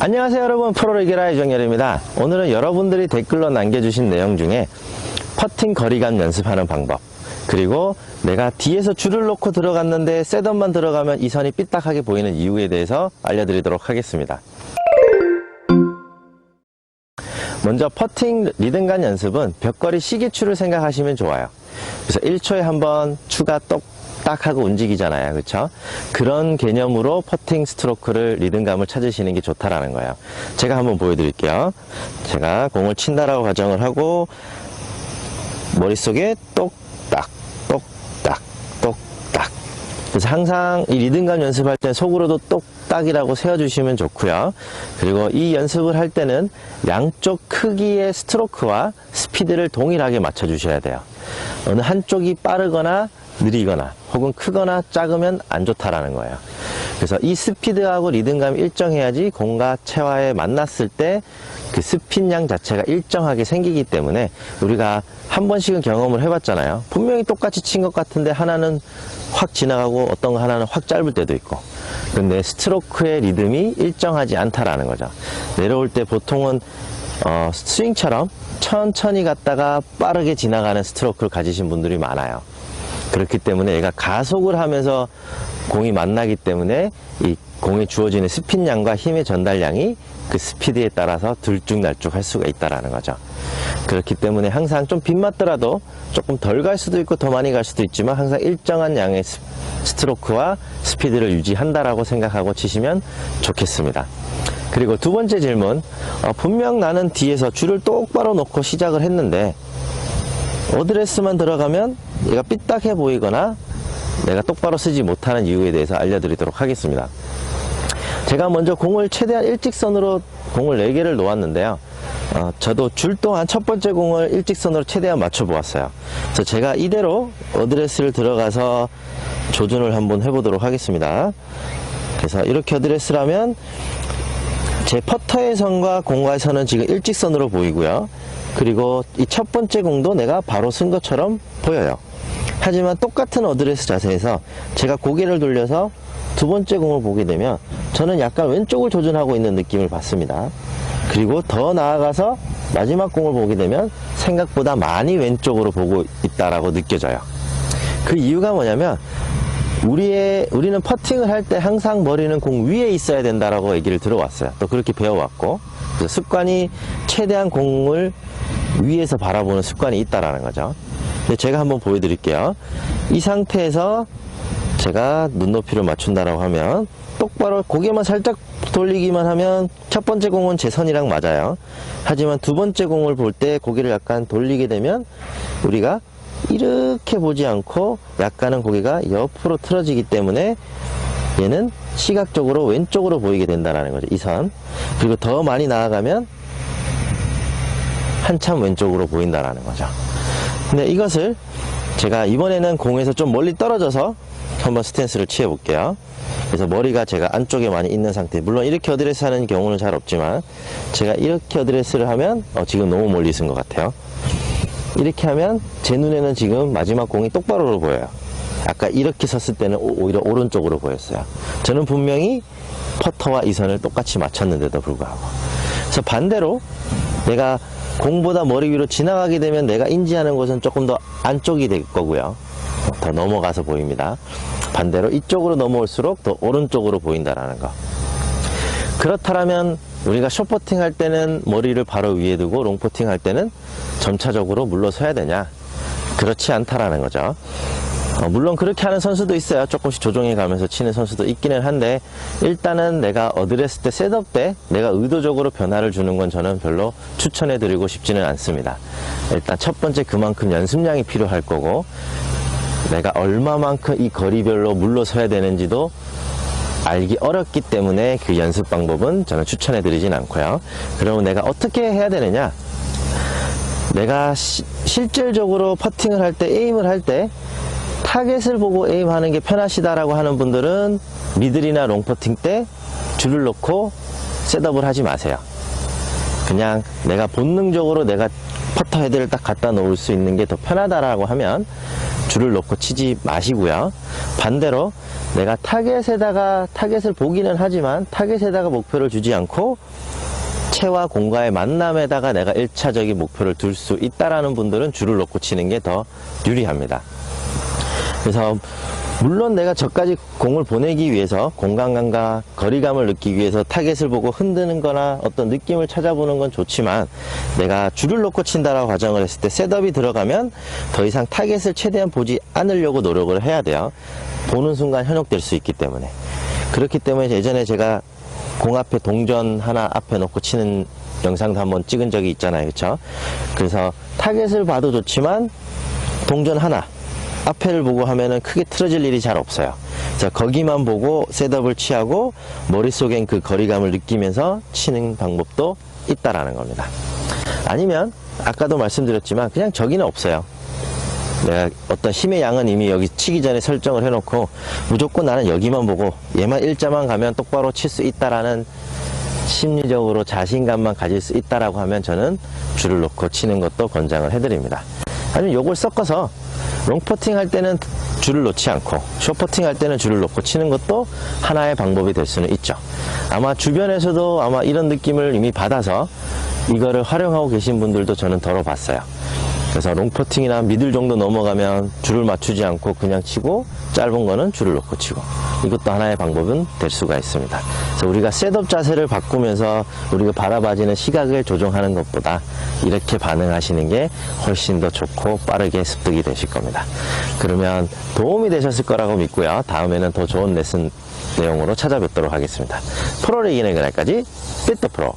안녕하세요 여러분. 프로레기라 이정열입니다. 오늘은 여러분들이 댓글로 남겨주신 내용 중에 퍼팅 거리감 연습하는 방법 그리고 내가 뒤에서 줄을 놓고 들어갔는데 셋업만 들어가면 이 선이 삐딱하게 보이는 이유에 대해서 알려드리도록 하겠습니다. 먼저 퍼팅 리듬간 연습은 벽걸이 시계추를 생각하시면 좋아요. 그래서 1초에 한 번 추가 똑 딱 하고 움직이잖아요. 그렇죠? 그런 개념으로 퍼팅 스트로크를 리듬감을 찾으시는 게 좋다라는 거예요. 제가 한번 보여드릴게요. 제가 공을 친다라고 가정을 하고 머릿속에 똑딱 똑딱 똑딱 그래서 항상 이 리듬감 연습할 때 속으로도 똑 딱이라고 세워주시면 좋고요. 그리고 이 연습을 할 때는 양쪽 크기의 스트로크와 스피드를 동일하게 맞춰주셔야 돼요. 어느 한쪽이 빠르거나 느리거나 혹은 크거나 작으면 안 좋다라는 거예요. 그래서 이 스피드하고 리듬감이 일정해야지 공과 체와에 만났을 때 그 스핀 양 자체가 일정하게 생기기 때문에 우리가 한 번씩은 경험을 해봤잖아요. 분명히 똑같이 친 것 같은데 하나는 확 지나가고 어떤 거 하나는 확 짧을 때도 있고. 근데 스트로크의 리듬이 일정하지 않다라는 거죠. 내려올 때 보통은 어, 스윙처럼 천천히 갔다가 빠르게 지나가는 스트로크를 가지신 분들이 많아요. 그렇기 때문에 얘가 가속을 하면서 공이 만나기 때문에 이 공에 주어지는 스핀량과 힘의 전달량이 그 스피드에 따라서 들쭉날쭉 할 수가 있다라는 거죠. 그렇기 때문에 항상 좀 빗맞더라도 조금 덜 갈 수도 있고 더 많이 갈 수도 있지만 항상 일정한 양의 스- 스트로크와 스피드를 유지한다라고 생각하고 치시면 좋겠습니다. 그리고 두 번째 질문, 어, 분명 나는 뒤에서 줄을 똑바로 놓고 시작을 했는데 어드레스만 들어가면 얘가 삐딱해 보이거나 내가 똑바로 쓰지 못하는 이유에 대해서 알려드리도록 하겠습니다. 제가 먼저 공을 최대한 일직선으로 공을 4개를 놓았는데요. 어, 저도 줄 동안 첫 번째 공을 일직선으로 최대한 맞춰 보았어요. 그래서 제가 이대로 어드레스를 들어가서 조준을 한번 해보도록 하겠습니다. 그래서 이렇게 어드레스를 하면 제 퍼터의 선과 공과의 선은 지금 일직선으로 보이고요. 그리고 이 첫 번째 공도 내가 바로 쓴 것처럼 보여요. 하지만 똑같은 어드레스 자세에서 제가 고개를 돌려서 두 번째 공을 보게 되면 저는 약간 왼쪽을 조준하고 있는 느낌을 받습니다. 그리고 더 나아가서 마지막 공을 보게 되면 생각보다 많이 왼쪽으로 보고 있다라고 느껴져요. 그 이유가 뭐냐면 우리의 우리는 퍼팅을 할 때 항상 머리는 공 위에 있어야 된다라고 얘기를 들어왔어요. 또 그렇게 배워왔고 습관이 최대한 공을 위에서 바라보는 습관이 있다라는 거죠. 제가 한번 보여드릴게요. 이 상태에서 제가 눈높이를 맞춘다라고 하면 똑바로 고개만 살짝 돌리기만 하면 첫 번째 공은 제 선이랑 맞아요. 하지만 두 번째 공을 볼 때 고개를 약간 돌리게 되면 우리가 이렇게 보지 않고 약간은 고개가 옆으로 틀어지기 때문에 얘는 시각적으로 왼쪽으로 보이게 된다는 거죠. 이 선. 그리고 더 많이 나아가면 한참 왼쪽으로 보인다라는 거죠. 근데 이것을 제가 이번에는 공에서 좀 멀리 떨어져서 한번 스탠스를 취해 볼게요. 그래서 머리가 제가 안쪽에 많이 있는 상태. 물론 이렇게 어드레스 하는 경우는 잘 없지만 제가 이렇게 어드레스를 하면 어, 지금 너무 멀리 있은 것 같아요. 이렇게 하면 제 눈에는 지금 마지막 공이 똑바로 보여요. 아까 이렇게 섰을 때는 오- 오히려 오른쪽으로 보였어요. 저는 분명히 퍼터와 이 선을 똑같이 맞췄는데도 불구하고. 그래서 반대로 내가 공보다 머리 위로 지나가게 되면 내가 인지하는 곳은 조금 더 안쪽이 될 거고요. 더 넘어가서 보입니다. 반대로 이쪽으로 넘어올수록 더 오른쪽으로 보인다라는 거. 그렇다면 우리가 숏퍼팅 할 때는 머리를 바로 위에 두고 롱퍼팅 할 때는 점차적으로 물러서야 되냐? 그렇지 않다라는 거죠. 어, 물론 그렇게 하는 선수도 있어요. 조금씩 조정해 가면서 치는 선수도 있기는 한데 일단은 내가 어드레스 때 셋업 때 내가 의도적으로 변화를 주는 건 저는 별로 추천해 드리고 싶지는 않습니다. 일단 첫 번째 그만큼 연습량이 필요할 거고 내가 얼마만큼 이 거리별로 물러서야 되는지도 알기 어렵기 때문에 그 연습 방법은 저는 추천해 드리진 않고요. 그러면 내가 어떻게 해야 되느냐? 내가 시- 실질적으로 퍼팅을 할 때, 에임을 할 때, 타겟을 보고 에임하는 게 편하시다라고 하는 분들은 미들이나 롱퍼팅 때 줄을 놓고 셋업을 하지 마세요. 그냥 내가 본능적으로 내가 퍼터 헤드를 딱 갖다 놓을 수 있는 게 더 편하다라고 하면 줄을 놓고 치지 마시고요. 반대로 내가 타겟에다가 타겟을 보기는 하지만 타겟에다가 목표를 주지 않고 채와 공과의 만남에다가 내가 1차적인 목표를 둘 수 있다라는 분들은 줄을 놓고 치는 게 더 유리합니다. 그래서 물론 내가 저까지 공을 보내기 위해서 공간감과 거리감을 느끼기 위해서 타겟을 보고 흔드는 거나 어떤 느낌을 찾아보는 건 좋지만 내가 줄을 놓고 친다라고 가정을 했을 때 셋업이 들어가면 더 이상 타겟을 최대한 보지 않으려고 노력을 해야 돼요. 보는 순간 현혹될 수 있기 때문에. 그렇기 때문에 예전에 제가 공 앞에 동전 하나 앞에 놓고 치는 영상도 한번 찍은 적이 있잖아요. 그쵸? 그래서 타겟을 봐도 좋지만 동전 하나 앞에를 보고 하면은 크게 틀어질 일이 잘 없어요. 그래서 거기만 보고 셋업을 취하고 머릿속엔 그 거리감을 느끼면서 치는 방법도 있다라는 겁니다. 아니면 아까도 말씀드렸지만 그냥 저기는 없어요. 내가 어떤 힘의 양은 이미 여기 치기 전에 설정을 해놓고 무조건 나는 여기만 보고 얘만 일자만 가면 똑바로 칠 수 있다라는 심리적으로 자신감만 가질 수 있다라고 하면 저는 줄을 놓고 치는 것도 권장을 해드립니다. 아니면 요걸 섞어서 롱퍼팅 할 때는 줄을 놓지 않고 숏퍼팅 할 때는 줄을 놓고 치는 것도 하나의 방법이 될 수는 있죠. 아마 주변에서도 아마 이런 느낌을 이미 받아서 이거를 활용하고 계신 분들도 저는 덜어 봤어요. 그래서 롱퍼팅이나 미들 정도 넘어가면 줄을 맞추지 않고 그냥 치고 짧은 거는 줄을 놓고 치고 이것도 하나의 방법은 될 수가 있습니다. 그래서 우리가 셋업 자세를 바꾸면서 우리가 바라봐지는 시각을 조정하는 것보다 이렇게 반응하시는 게 훨씬 더 좋고 빠르게 습득이 되실 겁니다. 그러면 도움이 되셨을 거라고 믿고요. 다음에는 더 좋은 레슨 내용으로 찾아뵙도록 하겠습니다. 이기는 그날까지 삐또 프로